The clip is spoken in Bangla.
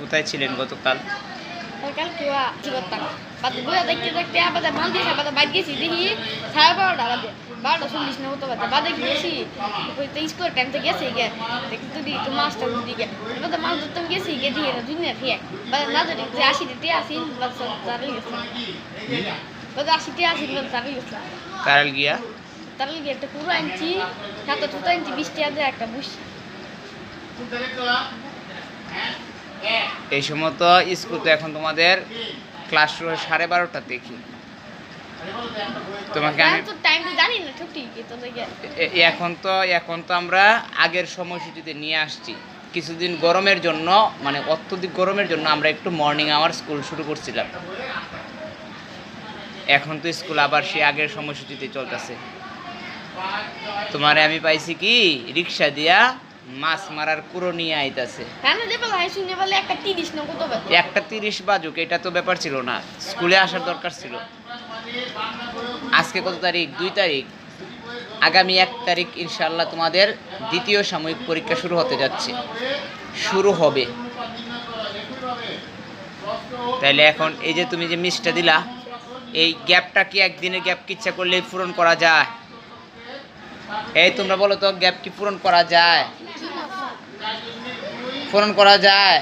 কোথায় ছিলেন গতকাল? সরকার কি বা কি করতাম বাদ বইয়া দেখতে দেখতে আবার মাল দিয়েছে আবার বাইক গেছি দেখি সাড়ে বারোটা বাজে। বারোটা চল্লিশ না মতো বাজে। বাদে গেছি ওই তো স্কুল টাইম তো গেছি গে দেখি তো দিই তো মাছটা দিকে এবার তো মাছ ধরতাম গেছি গে দিয়ে না দুনিয়া খেয়ে। বাদে না ধরি যে আসি দিতে আসি বাদ তারই গেছিলাম বাদে আসিতে আসি বাদ তারই গেছিলাম কারাল গিয়া? তারই গিয়ে একটা পুরো আনছি সাত ছুতো আনছি বৃষ্টি আছে একটা বুঝছি এই সময় তো স্কুল তো এখন তোমাদের ক্লাস শুরু হয় সাড়ে বারোটা দেখি তোমাকে আমি এখন তো এখন তো আমরা আগের সময়সূচিতে নিয়ে আসছি। কিছুদিন গরমের জন্য মানে অত্যধিক গরমের জন্য আমরা একটু মর্নিং আওয়ার স্কুল শুরু করছিলাম। এখন তো স্কুল আবার সে আগের সময়সূচিতে চলতেছে। তোমারে আমি পাইছি কি রিক্সা দিয়া মাছ মারার কুড়ো নিয়ে আইতাছে। কেন যে বলে হাই শুনে বলে একটা তিরিশ না কত বাজে একটা তিরিশ বাজুক এটা তো ব্যাপার ছিল না। স্কুলে আসার দরকার ছিল। আজকে কত তারিখ? দুই তারিখ। আগামী এক তারিখ ইনশাল্লাহ তোমাদের দ্বিতীয় সাময়িক পরীক্ষা শুরু হতে যাচ্ছে। শুরু হবে। তাইলে এখন এই যে তুমি যে মিসটা দিলা এই গ্যাপটা কি একদিনের গ্যাপ কি ইচ্ছা করলে পূরণ করা যায়? এই তোমরা বলো তো গ্যাপ কি পূরণ করা যায়? পূরণ করা যায়।